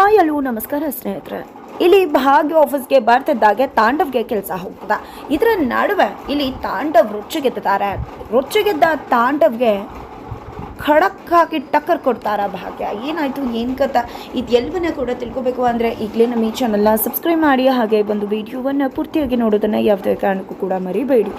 Hi ಅಲ್ಲೂ ನಮಸ್ಕಾರ ಸ್ನೇಹಿತರೆ. ಇಲ್ಲಿ ಭಾಗ್ಯ ಆಫೀಸ್ಗೆ ಬರ್ತಿದ್ದಾಗೆ ತಾಂಡವ್ಗೆ ಕೆಲಸ ಹೋಗ್ತದ. ಇದರ ನಡುವೆ ಇಲ್ಲಿ ತಾಂಡವ್ ರುಚಿಗೆದ್ದಾರೆ ರುಚಿಗೆದ್ದ ತಾಂಡವ್ಗೆ ಖಡಕ್ ಹಾಕಿ ಟಕ್ಕರ್ ಕೊಡ್ತಾರ ಭಾಗ್ಯ? ಏನಾಯಿತು? ಏನು ಕಥ? ಇದು ಕೂಡ ತಿಳ್ಕೊಬೇಕು ಅಂದರೆ ಈಗಲೇ ನಮ್ಮ ಈ ಚಾನಲ್ನ ಸಬ್ಸ್ಕ್ರೈಬ್ ಮಾಡಿ, ಹಾಗೆ ಒಂದು ವಿಡಿಯೋವನ್ನು ಪೂರ್ತಿಯಾಗಿ ನೋಡೋದನ್ನು ಯಾವುದೇ ಕಾರಣಕ್ಕೂ ಕೂಡ ಮರಿಬೇಡಿ.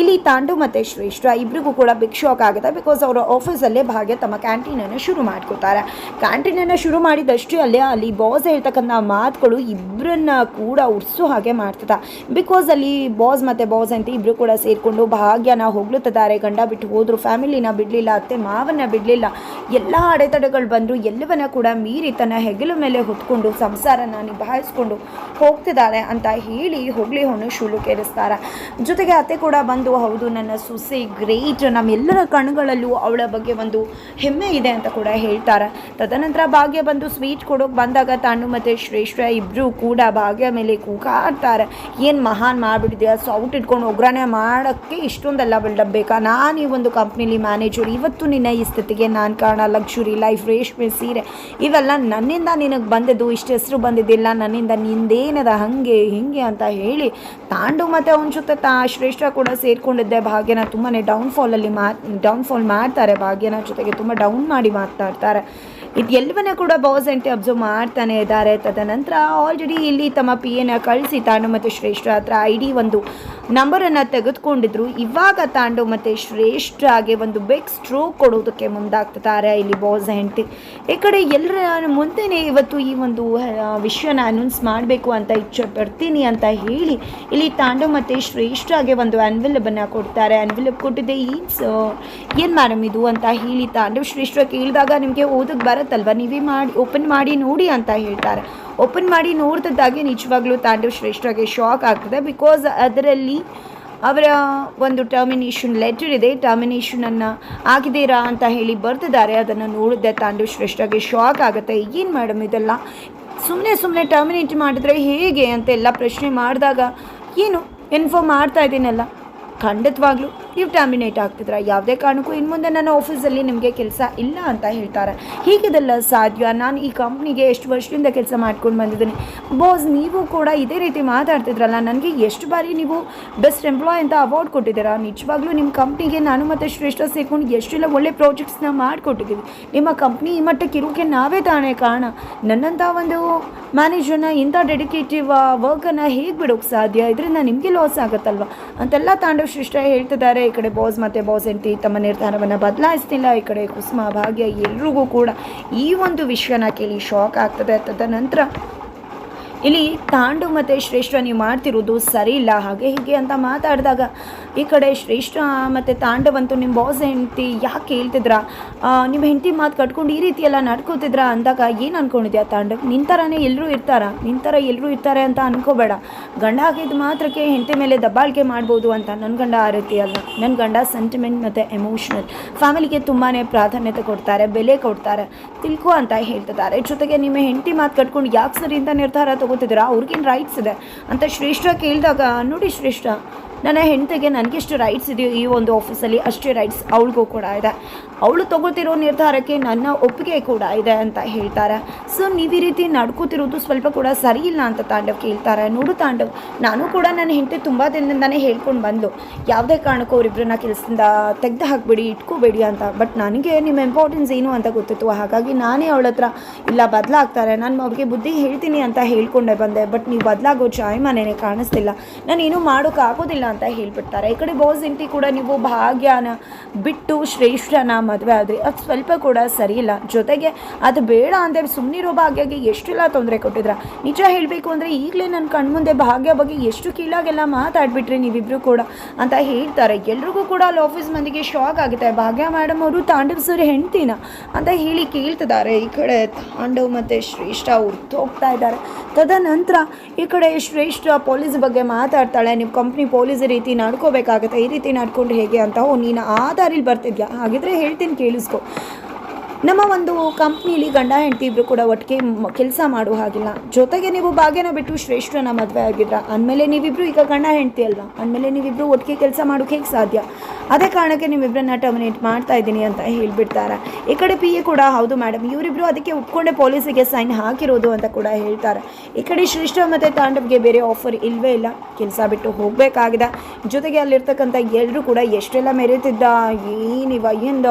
ಇಲ್ಲಿ ತಾಂಡು ಮತ್ತು ಶ್ರೇಷ್ಠ ಇಬ್ಬರಿಗೂ ಕೂಡ ಬಿಗ್ ಶಾಕ್ ಆಗುತ್ತೆ ಬಿಕಾಸ್ ಅವರ ಆಫೀಸಲ್ಲೇ ಭಾಗ್ಯ ತಮ್ಮ ಕ್ಯಾಂಟೀನನ್ನು ಶುರು ಮಾಡ್ಕೋತಾರೆ. ಕ್ಯಾಂಟೀನನ್ನು ಶುರು ಮಾಡಿದಷ್ಟೇ ಅಲ್ಲೇ ಅಲ್ಲಿ ಬಾಸ್ ಹೇಳ್ತಕ್ಕಂಥ ಮಾತುಗಳು ಇಬ್ಬರನ್ನ ಕೂಡ ಉರ್ಸು ಹಾಗೆ ಮಾಡ್ತದ. ಬಿಕಾಸ್ ಅಲ್ಲಿ ಬಾಸ್ ಮತ್ತು ಬಾಸ್ ಅಂತ ಇಬ್ಬರು ಕೂಡ ಸೇರಿಕೊಂಡು ಭಾಗ್ಯನ ಹೊಗಳುತ್ತಿದ್ದಾರೆ. ಗಂಡ ಬಿಟ್ಟು ಹೋದ್ರು ಫ್ಯಾಮಿಲಿನ ಬಿಡಲಿಲ್ಲ, ಅತ್ತೆ ಮಾವನ್ನ ಬಿಡಲಿಲ್ಲ. ಎಲ್ಲ ಅಡೆತಡೆಗಳು ಬಂದರೂ, ಎಲ್ಲವನ್ನ ಕೂಡ ಮೀರಿ ತನ್ನ ಹೆಗಲ ಮೇಲೆ ಹೊತ್ಕೊಂಡು ಸಂಸಾರನ ನಿಭಾಯಿಸ್ಕೊಂಡು ಹೋಗ್ತಿದ್ದಾರೆ ಅಂತ ಹೇಳಿ ಹೊಗಳಿ ಹೊಣ್ಣು ಶೂಲು ಕೇಳಿಸ್ತಾರೆ. ಜೊತೆಗೆ ಅತ್ತೆ ಕೂಡ ಬಂದು, ಹೌದು, ನನ್ನ ಸೊಸೆ ಗ್ರೇಟ್. ನಮ್ಮೆಲ್ಲರ ಕಣ್ಗಳಲ್ಲೂ ಅವಳ ಬಗ್ಗೆ ಒಂದು ಹೆಮ್ಮೆ ಇದೆ ಅಂತ ಕೂಡ ಹೇಳ್ತಾರೆ. ತದನಂತರ ಭಾಗ್ಯ ಬಂದು ಸ್ವೀಟ್ ಕೊಡೋಕೆ ಬಂದಾಗ ತಾನು ಮತ್ತು ಶ್ರೇಷ್ಠ ಇಬ್ಬರೂ ಕೂಡ ಭಾಗ್ಯ ಮೇಲೆ ಕೂಗಾಡ್ತಾರೆ. ಏನು ಮಹಾನ್ ಮಾಡಿಬಿಟ್ಟಿದ್ಯಾ? ಸೌಟ್ ಇಟ್ಕೊಂಡು ಒಗ್ಗರಣೆ ಮಾಡೋಕ್ಕೆ ಇಷ್ಟೊಂದೆಲ್ಲ ಬಿಲ್ಡಪ್ ಬೇಕಾ? ನಾನು ಈ ಒಂದು ಕಂಪ್ನಿಲಿ ಮ್ಯಾನೇಜರ್ ಇವತ್ತು ನಿನ್ನ ಈ ಸ್ಥಿತಿಗೆ ನಾನು ಕಾರಣ ಲಕ್ಷುರಿ ಲೈಫ್ ರೇಷ್ಮೆ, ಸೀರೆ, ಇವೆಲ್ಲ ನನ್ನಿಂದ ನಿನಗೆ ಬಂದಿದ್ದು, ಇಷ್ಟು ಹೆಸರು ಬಂದಿದ್ದಿಲ್ಲ, ನನ್ನಿಂದ ನಿಂದೇನದ ಹಾಗೆ, ಹಿಂಗೆ ಅಂತ ಹೇಳಿ ತಾಂಡು ಮತ್ತು ಅವನ ಜೊತೆ ತಾ ಶ್ರೇಷ್ಠ ಕೂಡ ಸೇರಿಕೊಂಡಿದ್ದೆ. ಭಾಗ್ಯನ ತುಂಬಾ ಡೌನ್ಫಾಲಲ್ಲಿ ಮಾ ಡೌನ್ಫಾಲ್ ಮಾಡ್ತಾರೆ. ಭಾಗ್ಯನ ಜೊತೆಗೆ ತುಂಬ ಡೌನ್ ಮಾಡಿ ಮಾತನಾಡ್ತಾರೆ ಇದು ಎಲ್ಲವನ್ನ ಕೂಡ ಬಾಸ್ ಅಂಟಿ ಅಬ್ಸರ್ವ್ ಮಾಡ್ತಾನೆ ಇದ್ದಾರೆ. ತದನಂತರ ಆಲ್ರೆಡಿ ಇಲ್ಲಿ ತಮ್ಮ ಪಿ ಎನ ಕಳಿಸಿ ತಾಂಡು ಮತ್ತು ಶ್ರೇಷ್ಠ ಹತ್ರ ಐ ಡಿ ಒಂದು ನಂಬರನ್ನು ತೆಗೆದುಕೊಂಡಿದ್ರು. ಇವಾಗ ತಾಂಡು ಮತ್ತು ಶ್ರೇಷ್ಠಗೆ ಒಂದು ಬಿಗ್ ಸ್ಟ್ರೋಕ್ ಕೊಡೋದಕ್ಕೆ ಮುಂದಾಗ್ತಿದ್ದಾರೆ ಇಲ್ಲಿ ಬಾಸ್ ಹೆಂಡತಿ ಈ ಕಡೆ ಎಲ್ಲರ ಮುಂದೆನೇ ಇವತ್ತು ಈ ಒಂದು ವಿಷಯನ ಅನೌನ್ಸ್ ಮಾಡಬೇಕು ಅಂತ ಇಚ್ಛೆ ಪಡ್ತೀನಿ ಅಂತ ಹೇಳಿ ಇಲ್ಲಿ ತಾಂಡು ಮತ್ತು ಶ್ರೇಷ್ಠಗೆ ಒಂದು ಅನ್ವಿಲಬನ್ನು ಕೊಡ್ತಾರೆ. ಅನ್ವಿಲಬ್ ಕೊಟ್ಟಿದ್ದೆ ಏನು ಏನು ಮ್ಯಾಡಮ್ ಇದು? ಅಂತ ಹೇಳಿ ತಾಂಡು ಶ್ರೇಷ್ಠ ಕೇಳಿದಾಗ ನಿಮಗೆ ಓದಕ್ಕೆ ಬರುತ್ತಲ್ವ ನೀವೇ ಮಾಡಿ ಓಪನ್ ಮಾಡಿ ನೋಡಿ ಅಂತ ಹೇಳ್ತಾರೆ. ಓಪನ್ ಮಾಡಿ ನೋಡಿದಾಗೆ ನಿಜವಾಗ್ಲೂ ತಾಂಡವ್ ಶ್ರೇಷ್ಠಗೆ ಶಾಕ್ ಆಗ್ತದೆ ಬಿಕಾಸ್ ಅದರಲ್ಲಿ ಅವರ ಒಂದು ಟರ್ಮಿನೇಷನ್ ಲೆಟರ್ ಇದೆ. ಟರ್ಮಿನೇಷನನ್ನು ಆಗಿದ್ದೀರಾ ಅಂತ ಹೇಳಿ ಬರ್ತಿದ್ದಾರೆ. ಅದನ್ನು ನೋಡಿದ್ದೆ ತಾಂಡವ್ ಶ್ರೇಷ್ಠಗೆ ಶಾಕ್ ಆಗುತ್ತೆ. ಏನು ಮೇಡಮ್ ಇದೆಲ್ಲ? ಸುಮ್ಮನೆ ಸುಮ್ಮನೆ ಟರ್ಮಿನೇಟ್ ಮಾಡಿದ್ರೆ ಹೇಗೆ ಅಂತೆಲ್ಲ ಪ್ರಶ್ನೆ ಮಾಡಿದಾಗ ಏನು ಇನ್ಫಾರ್ಮ್ ಮಾಡ್ತಾ ಇದ್ದೀನಲ್ಲ? ಖಂಡಿತವಾಗ್ಲೂ. ನೀವು ಟರ್ಮಿನೇಟ್ ಆಗ್ತಿದ್ರ ಯಾವುದೇ ಕಾರಣಕ್ಕೂ ಇನ್ನು ಮುಂದೆ ನನ್ನ ಆಫೀಸಲ್ಲಿ ನಿಮಗೆ ಕೆಲಸ ಇಲ್ಲ ಅಂತ ಹೇಳ್ತಾರೆ. ಹೀಗಿದೆಲ್ಲ ಸಾಧ್ಯ? ನಾನು ಈ ಕಂಪ್ನಿಗೆ ಎಷ್ಟು ವರ್ಷದಿಂದ ಕೆಲಸ ಮಾಡ್ಕೊಂಡು ಬಂದಿದ್ದೀನಿ. ಬಾಸ್ ನೀವು ಕೂಡ ಇದೇ ರೀತಿ ಮಾತಾಡ್ತಿದ್ರಲ್ಲ, ನನಗೆ ಎಷ್ಟು ಬಾರಿ ನೀವು ಬೆಸ್ಟ್ ಎಂಪ್ಲಾಯ್ ಅಂತ ಅವಾರ್ಡ್ ಕೊಟ್ಟಿದ್ದೀರಾ? ನಿಜವಾಗ್ಲೂ ನಿಮ್ಮ ಕಂಪ್ನಿಗೆ ನಾನು ಮತ್ತು ಶ್ರೇಷ್ಠ ಸೇರ್ಕೊಂಡು ಎಷ್ಟೆಲ್ಲ ಒಳ್ಳೆ ಪ್ರಾಜೆಕ್ಟ್ಸ್ನ ಮಾಡಿಕೊಟ್ಟಿದ್ದೀವಿ. ನಿಮ್ಮ ಕಂಪ್ನಿ ಈ ಮಟ್ಟಕ್ಕೆ ಇರೋಕೆ ನಾವೇ ತಾನೇ ಕಾರಣ. ನನ್ನಂಥ ಒಂದು ಮ್ಯಾನೇಜರ್ನ ಇಂಥ ಡೆಡಿಕೇಟಿವ್ ವರ್ಕನ್ನು ಹೇಗೆ ಬಿಡೋಕ್ಕೆ ಸಾಧ್ಯ? ಇದರಿಂದ ನಿಮಗೆ ಲಾಸ್ ಆಗುತ್ತಲ್ವ? ಅಂತೆಲ್ಲ ತಾಂಡವ್ ಶ್ರೇಷ್ಠ ಹೇಳ್ತಿದ್ದಾರೆ. ಈ ಕಡೆ ಬಾಸ್ ಮತ್ತು ಬಾಸ್ ಎಂಟಿ ತಮ್ಮ ನಿರ್ಧಾರವನ್ನು ಬದಲಾಯಿಸ್ತಿಲ್ಲ. ಈ ಕಡೆ ಕುಸುಮ, ಭಾಗ್ಯ ಎಲ್ರಿಗೂ ಕೂಡ ಈ ಒಂದು ವಿಷಯನ ಕೇಳಿ ಶಾಕ್ ಆಗ್ತದೆ. ತದನಂತರ ಇಲ್ಲಿ ತಾಂಡು ಮತ್ತು ಶ್ರೇಷ್ಠ ನೀವು ಮಾಡ್ತಿರೋದು ಸರಿ ಇಲ್ಲ. ಹಾಗೆ ಹೀಗೆ ಅಂತ ಮಾತಾಡಿದಾಗ ಈ ಕಡೆ ಶ್ರೇಷ್ಠ ಮತ್ತು ತಾಂಡವಂತೂ ನಿಮ್ಮ ಬಾಸ್ ಹೆಂಡತಿ ಯಾಕೆ ಹೇಳ್ತಿದ್ರ? ನಿಮ್ಮ ಹೆಂಡತಿ ಮಾತು ಕಟ್ಕೊಂಡು ಈ ರೀತಿ ಎಲ್ಲ ನಡ್ಕೋತಿದ್ರ ಅಂದಾಗ ಏನು ಅನ್ಕೊಂಡಿದ್ಯಾ ತಾಂಡವ್? ನಿನ್ನ ಥರನೇ ಎಲ್ಲರೂ ಇರ್ತಾರ. ಥರ ಎಲ್ಲರೂ ಇರ್ತಾರೆ ಅಂತ ಅನ್ಕೋಬೇಡ. ಗಂಡ ಆಗಿದ್ದು ಮಾತ್ರಕ್ಕೆ ಹೆಂಡತಿ ಮೇಲೆ ದಬ್ಬಾಳಿಕೆ ಮಾಡ್ಬೋದು ಅಂತ ನನ್ನ ಗಂಡ ಆ ರೀತಿ ಅಲ್ಲ. ನನ್ನ ಗಂಡ ಸೆಂಟಿಮೆಂಟ್ ಮತ್ತು ಎಮೋಷ್ನಲ್ ಫ್ಯಾಮಿಲಿಗೆ ತುಂಬಾ ಪ್ರಾಧಾನ್ಯತೆ ಕೊಡ್ತಾರೆ, ಬೆಲೆ ಕೊಡ್ತಾರೆ. ತಿಳ್ಕೊ ಅಂತ ಹೇಳ್ತಿದ್ದಾರೆ. ಜೊತೆಗೆ ನಿಮ್ಮ ಹೆಂಡತಿ ಮಾತು ಕಟ್ಕೊಂಡು ಯಾಕೆ ಸರಿ ಅಂತ ನಿರ್ಧಾರ ತಗೋತಿದ್ದೀರಾ ಅವ್ರಿಗೇನು ರೈಟ್ಸ್ ಇದೆ? ಅಂತ ಶ್ರೇಷ್ಠ ಕೇಳಿದಾಗ ನೋಡಿ ಶ್ರೇಷ್ಠ ನನ್ನ ಹೆಂಡತಿಗೆ ನನಗೆಷ್ಟು ರೈಟ್ಸ್ ಇದೆಯೋ ಈ ಒಂದು ಆಫೀಸಲ್ಲಿ ಅಷ್ಟೇ ರೈಟ್ಸ್ ಅವಳಿಗೂ ಕೂಡ ಇದೆ. ಅವಳು ತಗೋತಿರೋ ನಿರ್ಧಾರಕ್ಕೆ ನನ್ನ ಒಪ್ಪಿಗೆ ಕೂಡ ಇದೆ ಅಂತ ಹೇಳ್ತಾರೆ. ಸೊ ನೀವು ಈ ರೀತಿ ನಡ್ಕೋತಿರೋದು ಸ್ವಲ್ಪ ಕೂಡ ಸರಿ ಇಲ್ಲ ಅಂತ ತಾಂಡವ್ ಕೇಳ್ತಾರೆ. ನೋಡು ತಾಂಡವ್, ನಾನು ಕೂಡ ನನ್ನ ಹೆಂಡತಿ ತುಂಬ ದಿನದಿಂದನೇ ಹೇಳ್ಕೊಂಡು ಬಂದು ಯಾವುದೇ ಕಾರಣಕ್ಕೂ ಅವರಿಬ್ಬರನ್ನ ಕೆಲಸದಿಂದ ತೆಗೆದು ಹಾಕ್ಬಿಡಿ, ಇಟ್ಕೋಬೇಡಿ ಅಂತ. ಬಟ್ ನನಗೆ ನಿಮ್ಮ ಇಂಪಾರ್ಟೆನ್ಸ್ ಏನು ಅಂತ ಗೊತ್ತಿತ್ತು. ಹಾಗಾಗಿ ನಾನೇ ಅವಳ ಹತ್ರ, ಇಲ್ಲ, ಬದಲಾಗ್ತಾರೆ. ನಾನು ಅವ್ರಿಗೆ ಬುದ್ಧಿ ಹೇಳ್ತೀನಿ ಅಂತ ಹೇಳ್ಕೊಂಡೆ ಬಂದೆ. ಬಟ್ ನೀವು ಬದಲಾಗೋ ಜಾಯಮಾನೇನೆ ಕಾಣಿಸ್ತಿಲ್ಲ. ನಾನು ಏನೂ ಮಾಡೋಕ್ಕಾಗೋದಿಲ್ಲ ಅಂತ ಹೇಳ್ಬಿಡ್ತಾರೆ. ಈ ಕಡೆ ಬಾಸ್ ಇಂಟಿ ಕೂಡ ನೀವು ಭಾಗ್ಯನ ಬಿಟ್ಟು ಶ್ರೇಷ್ಠನ ಮದುವೆ ಆದರೆ. ಅದು ಸ್ವಲ್ಪ ಕೂಡ ಸರಿ ಇಲ್ಲ. ಜೊತೆಗೆ ಅದು ಬೇಡ ಅಂದರೆ ಸುಮ್ಮನಿರೋ ಭಾಗ್ಯಗೆ ಎಷ್ಟೆಲ್ಲ ತೊಂದರೆ ಕೊಟ್ಟಿದ್ರ. ನಿಜ ಹೇಳಬೇಕು ಅಂದರೆ ಈಗಲೇ ನನ್ನ ಕಣ್ಮುಂದೆ ಭಾಗ್ಯ ಬಗ್ಗೆ ಎಷ್ಟು ಕೀಳಾಗೆಲ್ಲ ಮಾತಾಡ್ಬಿಟ್ರಿ ನೀವಿಬ್ಬರು ಕೂಡ ಅಂತ ಹೇಳ್ತಾರೆ. ಎಲ್ರಿಗೂ ಕೂಡ ಅಲ್ಲಿ ಆಫೀಸ್ ಮಂದಿಗೆ ಶಾಕ್ ಆಗುತ್ತೆ. ಭಾಗ್ಯ ಮೇಡಮ್ ಅವರು ತಾಂಡವ್ ಸರ್ ಹೆಂಡ್ತಿನ ಅಂತ ಹೇಳಿ ಕೇಳ್ತಿದ್ದಾರೆ. ಈ ಕಡೆ ತಾಂಡವ್ ಮತ್ತು ಶ್ರೇಷ್ಠ ಉರ್ತು ಹೋಗ್ತಾ ಇದ್ದಾರೆ. ತದನಂತರ ಈ ಕಡೆ ಶ್ರೇಷ್ಠ ಪೊಲೀಸ್ ಬಗ್ಗೆ ಮಾತಾಡ್ತಾಳೆ. ನಿಮ್ಮ ಕಂಪ್ನಿ ಪೊಲೀಸ್ ರೀತಿ ನಡ್ಕೋಬೇಕಾಗತ್ತೆ. ಈ ರೀತಿ ನಡ್ಕೊಂಡು ಹೇಗೆ ಅಂತ ಓ, ನೀನು ಆ ದಾರಿಲಿ ಬರ್ತಿದ್ಯಾ? ಹಾಗಿದ್ರೆ ಹೇಳ್ತೀನಿ ಕೇಳಿಸ್ಕೊ. ನಮ್ಮ ಒಂದು ಕಂಪ್ನಿಲಿ ಗಂಡ, ಹೆಂಡತಿ ಇಬ್ಬರು ಕೂಡ ಒಟ್ಟಿಗೆ ಕೆಲಸ ಮಾಡೋ ಹಾಗಿಲ್ಲ. ಜೊತೆಗೆ ನೀವು ಭಾಗ್ಯನ ಬಿಟ್ಟು ಶ್ರೇಷ್ಠನ ಮದುವೆ ಆಗಿದ್ರ. ಅಂದಮೇಲೆ ನೀವಿಬ್ರು ಈಗ ಗಂಡ, ಹೆಂಡತಿ ಅಲ್ವಾ? ಅಂದಮೇಲೆ ನೀವಿಬ್ಬರು ಒಟ್ಟಿಗೆ ಕೆಲಸ ಮಾಡೋಕೆ ಹೇಗೆ ಸಾಧ್ಯ? ಅದೇ ಕಾರಣಕ್ಕೆ ನಿಮ್ಮಿಬ್ಬರನ್ನ ಟರ್ಮಿನೇಟ್ ಮಾಡ್ತಾ ಇದ್ದೀನಿ ಅಂತ ಹೇಳಿಬಿಡ್ತಾರೆ. ಈ ಕಡೆ ಪಿ ಎ ಕೂಡ ಹೌದು ಮೇಡಮ್ ಇವರಿಬ್ಬರು ಅದಕ್ಕೆ ಒಪ್ಕೊಂಡೆ ಪೊಲೀಸಿಗೆ ಸೈನ್ ಹಾಕಿರೋದು ಅಂತ ಕೂಡ ಹೇಳ್ತಾರೆ. ಈ ಕಡೆ ಶ್ರೇಷ್ಠ ಮತ್ತು ತಾಂಡವ್ಗೆ ಬೇರೆ ಆಫರ್ ಇಲ್ಲವೇ ಇಲ್ಲ, ಕೆಲಸ ಬಿಟ್ಟು ಹೋಗಬೇಕಾಗಿದೆ. ಜೊತೆಗೆ ಅಲ್ಲಿರ್ತಕ್ಕಂಥ ಎಲ್ಲರೂ ಕೂಡ ಎಷ್ಟೆಲ್ಲ ಮೆರೀತಿದ್ದ, ಏನಿವ ಏನು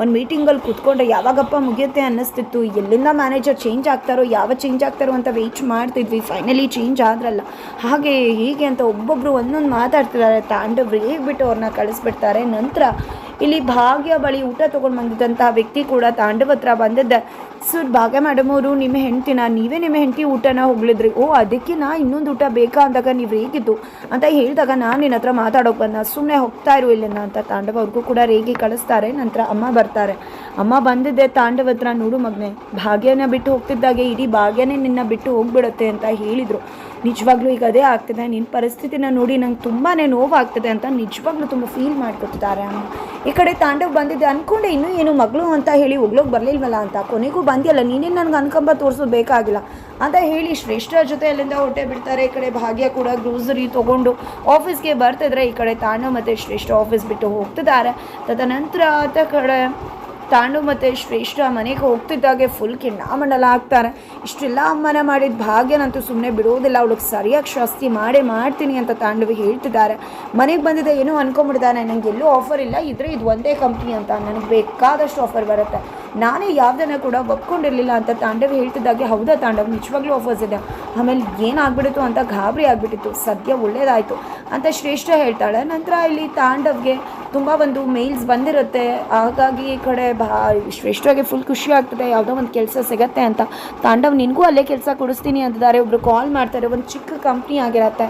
ಒಂದು ಮೀಟಿಂಗಲ್ಲಿ ಕೂತ್ಕೊಂಡ್ರೆ ಯಾವಾಗಪ್ಪ ಮುಗಿಯುತ್ತೆ ಅನ್ನಿಸ್ತಿತ್ತು. ಎಲ್ಲಿಂದ ಮ್ಯಾನೇಜರ್ ಚೇಂಜ್ ಆಗ್ತಾರೋ, ಯಾವ ಚೇಂಜ್ ಆಗ್ತಾರೋ ಅಂತ ವೆಯ್ಟ್ ಮಾಡ್ತಿದ್ವಿ. ಫೈನಲಿ ಚೇಂಜ್ ಆದ್ರಲ್ಲ. ಹಾಗೆ ಹೀಗೆ ಅಂತ ಒಬ್ಬೊಬ್ಬರು ಒಂದೊಂದು ಮಾತಾಡ್ತಿದ್ದಾರೆ. ತಾಂಡವ್ ಬಿಟ್ಟು ಅವ್ರನ್ನ ಕಳಿಸ್ಬಿಡ್ತಾರೆ. ನಂತರ ಇಲ್ಲಿ ಭಾಗ್ಯ ಬಳಿ ಊಟ ತೊಗೊಂಡು ಬಂದಿದ್ದಂತಹ ವ್ಯಕ್ತಿ ಕೂಡ ತಾಂಡವ ಹತ್ರ ಬಂದದ್ದ. ಸರ್, ಭಾಗ್ಯ ಮೇಡಮ್ ನಿಮ್ಮ ಹೆಂಡ್ತಿನ, ನೀವೇ ನಿಮ್ಮ ಹೆಂಡತಿ ಊಟನ ಹೋಗ್ಲಿದ್ರಿ ಓ, ಅದಕ್ಕೆ ನಾ ಇನ್ನೊಂದು ಊಟ ಬೇಕಾ ಅಂದಾಗ ನೀವು ರೇಗಿದ್ದು ಅಂತ ಹೇಳಿದಾಗ ನಾನು ನಿನ್ನ ಹತ್ರ ಮಾತಾಡೋಕೆ ಬಂದ. ಸುಮ್ಮನೆ ಹೋಗ್ತಾ ಇರು ಇಲ್ಲಿನ ಅಂತ ತಾಂಡವ ಅವ್ರಿಗೂ ಕೂಡ ರೇಗಿ ಕಳಿಸ್ತಾರೆ. ನಂತರ ಅಮ್ಮ ಬರ್ತಾರೆ. ಅಮ್ಮ ಬಂದಿದ್ದೆ ತಾಂಡವ ಹತ್ರ, ನೋಡು ಮಗ್ನೆ, ಭಾಗ್ಯನ ಬಿಟ್ಟು ಹೋಗ್ತಿದ್ದಾಗೆ ಇಡೀ ಭಾಗ್ಯನೇ ನಿನ್ನ ಬಿಟ್ಟು ಹೋಗ್ಬಿಡುತ್ತೆ ಅಂತ ಹೇಳಿದರು. ನಿಜವಾಗ್ಲೂ ಈಗ ಅದೇ ಆಗ್ತಿದೆ. ನಿನ್ನ ಪರಿಸ್ಥಿತಿನ ನೋಡಿ ನಂಗೆ ತುಂಬಾ ನೋವಾಗ್ತಿದೆ ಅಂತ ನಿಜವಾಗ್ಲೂ ತುಂಬ ಫೀಲ್ ಮಾಡ್ಕೊತಿದ್ದಾರೆ ಅಮ್ಮ. ಈ ಕಡೆ ತಾಂಡವ್ ಬಂದಿದ್ದೆ ಅಂದ್ಕೊಂಡೆ ಇನ್ನೂ ಏನು ಮಗಳು ಅಂತ ಹೇಳಿ ಹೋಗ್ಲೋಗಿ ಬರಲಿಲ್ವಲ್ಲ ಅಂತ. ಕೊನೆಗೂ ಬಂದಿಯಲ್ಲ. ನೀನೇನು ನನಗೆ ಅನ್ಕಂಬ ತೋರಿಸೋದು ಬೇಕಾಗಿಲ್ಲ. ಅಂತ ಹೇಳಿ ಶ್ರೇಷ್ಠ ಜೊತೆ ಅಲ್ಲಿಂದ ಹೊಟ್ಟೆ ಬಿಡ್ತಾರೆ. ಈ ಕಡೆ ಭಾಗ್ಯ ಕೂಡ ಗ್ರೂಸರಿ ತೊಗೊಂಡು ಆಫೀಸ್ಗೆ ಬರ್ತಿದ್ರೆ ಈ ಕಡೆ ತಾಂಡವ್ ಮತ್ತು ಶ್ರೇಷ್ಠ ಆಫೀಸ್ ಬಿಟ್ಟು ಹೋಗ್ತಿದ್ದಾರೆ. ತದನಂತರ ಆತ ಕಡೆ ತಾಂಡು ಮತ್ತು ಶ್ರೇಷ್ಠ ಮನೆಗೆ ಹೋಗ್ತಿದ್ದಾಗೆ ಫುಲ್ ಕಿಣ್ಣಾಮಂಡಲ ಆಗ್ತಾರೆ ಇಷ್ಟೆಲ್ಲ ಅಮ್ಮನ ಮಾಡಿದ ಭಾಗ್ಯನಂತೂ ಸುಮ್ಮನೆ ಬಿಡೋದಿಲ್ಲ. ಅವಳಿಗೆ ಸರಿಯಾಗಿ ಶಾಸ್ತಿ ಮಾಡೇ ಮಾಡ್ತೀನಿ ಅಂತ ತಾಂಡವಿ ಹೇಳ್ತಿದ್ದಾರೆ. ಮನೆಗೆ ಬಂದಿದ್ದೆ ಏನೋ ಅನ್ಕೊಂಬಿಡ್ತಾನೆ ನನಗೆ ಎಲ್ಲೂ ಆಫರ್ ಇಲ್ಲ. ಇದ್ರೆ ಇದು ಒಂದೇ ಕಂಪ್ನಿ ಅಂತ ನನಗೆ ಬೇಕಾದಷ್ಟು ಆಫರ್ ಬರುತ್ತೆ. ನಾನೇ ಯಾವ್ದನ್ನು ಕೂಡ ಒಪ್ಕೊಂಡಿರಲಿಲ್ಲ ಅಂತ ತಾಂಡವಿ ಹೇಳ್ತಿದ್ದಾಗೆ. ಹೌದಾ ತಾಂಡವ್? ನಿಜವಾಗ್ಲೂ ಆಫರ್ಸ್ ಇದೆ. ಆಮೇಲೆ ಏನಾಗ್ಬಿಟ್ಟಿತ್ತು ಅಂತ ಗಾಬರಿ ಆಗಿಬಿಟ್ಟಿತ್ತು. ಸದ್ಯ ಒಳ್ಳೇದಾಯಿತು ಅಂತ ಶ್ರೇಷ್ಠ ಹೇಳ್ತಾಳೆ. ನಂತರ ಇಲ್ಲಿ ತಾಂಡವ್ಗೆ ತುಂಬ ಒಂದು ಮೇಲ್ಸ್ ಬಂದಿರುತ್ತೆ. ಹಾಗಾಗಿ ಈ ಕಡೆ ಬಾ ಶ್ರೇಷ್ಠಗೆ ಫುಲ್ ಖುಷಿ ಆಗ್ತದೆ. ಯಾವುದೋ ಒಂದು ಕೆಲಸ ಸಿಗತ್ತೆ ಅಂತ. ತಾಂಡವ್, ನಿನಗೂ ಅಲ್ಲೇ ಕೆಲಸ ಕೊಡಿಸ್ತೀನಿ ಅಂತಿದ್ದಾರೆ. ಒಬ್ಬರು ಕಾಲ್ ಮಾಡ್ತಾರೆ ಒಂದು ಚಿಕ್ಕ ಕಂಪ್ನಿ ಆಗಿರತ್ತೆ.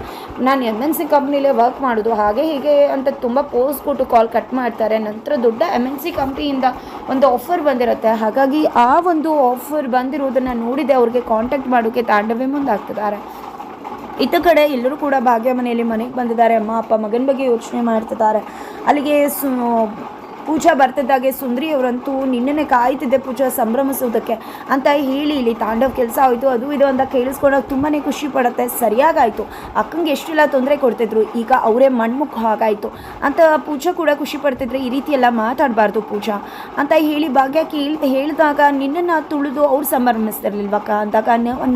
ನಾನು ಎಂ ಎನ್ ಸಿ ಕಂಪ್ನಿಲೇ ವರ್ಕ್ ಮಾಡೋದು. ಹಾಗೆ ಹೀಗೆ ಅಂತ ತುಂಬ ಪೋಸ್ ಕೊಟ್ಟು ಕಾಲ್ ಕಟ್ ಮಾಡ್ತಾರೆ. ನಂತರ ದೊಡ್ಡ ಎಂ ಎನ್ ಸಿ ಕಂಪ್ನಿಯಿಂದ ಒಂದು ಆಫರ್ ಬಂದಿರುತ್ತೆ. ಹಾಗಾಗಿ ಆ ಒಂದು ಆಫರ್ ಬಂದಿರೋದನ್ನು ನೋಡಿದೆ. ಅವ್ರಿಗೆ ಕಾಂಟ್ಯಾಕ್ಟ್ ಮಾಡೋಕ್ಕೆ ತಾಂಡವೇ ಮುಂದಾಗ್ತಿದ್ದಾರೆ. ಇತ್ತ ಕಡೆ ಎಲ್ಲರೂ ಕೂಡ ಭಾಗ್ಯ ಮನೆಯಲ್ಲಿ ಮನೆಗೆ ಬಂದಿದ್ದಾರೆ. ಅಮ್ಮ, ಅಪ್ಪ, ಮಗನ ಬಗ್ಗೆ ಯೋಚನೆ ಮಾಡ್ತಿದ್ದಾರೆ. ಅಲ್ಲಿಗೆ ಸು ಪೂಜಾ ಬರ್ತಿದ್ದಾಗೆ ಸುಂದ್ರಿ ಅವರಂತೂ ನಿನ್ನೆನೆ ಕಾಯ್ತಿದ್ದೆ ಪೂಜಾ ಸಂಭ್ರಮಿಸೋದಕ್ಕೆ ಅಂತ ಹೇಳಿ ಇಲ್ಲಿ ತಾಂಡವ್ ಕೆಲಸ ಆಯಿತು, ಅದು ಇದು ಅಂತ ಕೇಳಿಸ್ಕೊಂಡಾಗ ತುಂಬಾ ಖುಷಿ ಪಡುತ್ತೆ. ಸರಿಯಾಗಾಯಿತು. ಅಕ್ಕಂಗೆ ಎಷ್ಟೆಲ್ಲ ತೊಂದರೆ ಕೊಡ್ತಿದ್ರು, ಈಗ ಅವರೇ ಮಣ್ಮುಖ ಹಾಗಾಯಿತು ಅಂತ ಪೂಜಾ ಕೂಡ ಖುಷಿ ಪಡ್ತಿದ್ರೆ ಈ ರೀತಿ ಎಲ್ಲ ಮಾತಾಡಬಾರ್ದು ಪೂಜಾ ಅಂತ ಹೇಳಿ ಭಾಗ್ಯ ಕೇಳಿ ಹೇಳಿದಾಗ ನಿನ್ನನ್ನು ತುಳಿದು ಅವ್ರು ಸಂಭ್ರಮಿಸ್ತಿರ್ಲಿಲ್ವಕ್ಕ ಅಂದಾಗ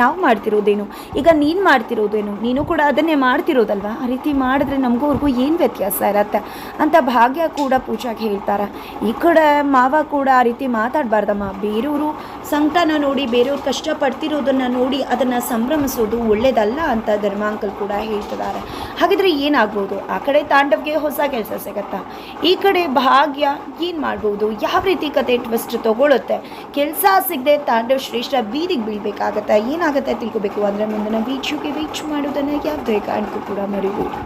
ನಾವು ಮಾಡ್ತಿರೋದೇನು? ಈಗ ನೀನು ಮಾಡ್ತಿರೋದೇನು? ನೀನು ಕೂಡ ಅದನ್ನೇ ಮಾಡ್ತಿರೋದಲ್ವಾ? ಆ ರೀತಿ ಮಾಡಿದ್ರೆ ನಮಗೂ ಅವ್ರಿಗೂ ಏನು ವ್ಯತ್ಯಾಸ ಇರತ್ತೆ ಅಂತ ಭಾಗ್ಯ ಕೂಡ ಪೂಜಾಗೆ ಹೇಳ್ತಾರೆ. ಈ ಕಡೆ ಮಾವ ಕೂಡ ಆ ರೀತಿ ಮಾತಾಡಬಾರ್ದಮ್ಮ. ಬೇರೆಯವರು ಸಂಕಟನ ನೋಡಿ ಬೇರೆಯವ್ರು ಕಷ್ಟಪಡ್ತಿರೋದನ್ನು ನೋಡಿ, ಅದನ್ನು ಸಂಭ್ರಮಿಸೋದು ಒಳ್ಳೇದಲ್ಲ ಅಂತ ಧರ್ಮಾಂಕಲ್ ಕೂಡ ಹೇಳ್ತಿದ್ದಾರೆ. ಹಾಗಿದ್ರೆ ಏನಾಗ್ಬೋದು? ಆ ಕಡೆ ತಾಂಡವ್ಗೆ ಹೊಸ ಕೆಲಸ ಸಿಗತ್ತಾ? ಈ ಕಡೆ ಭಾಗ್ಯ ಏನು ಮಾಡ್ಬೋದು? ಯಾವ ರೀತಿ ಕತೆ ಟ್ವಿಸ್ಟ್ ತಗೊಳುತ್ತೆ? ಕೆಲಸ ಸಿಗದೆ ತಾಂಡವ್ ಶ್ರೇಷ್ಠ ಬೀದಿಗೆ ಬೀಳ್ಬೇಕಾಗತ್ತಾ? ಏನಾಗುತ್ತೆ ತಿಳ್ಕೊಬೇಕು? ಅಂದರೆ ಮುಂದಿನ ವೀಕ್ಷುಗೆ ವೀಕ್ಷ ಮಾಡೋದನ್ನು ಯಾವುದೇ ಕಾರಣಕ್ಕೂ ಕೂಡ ಮರಿಬೋದು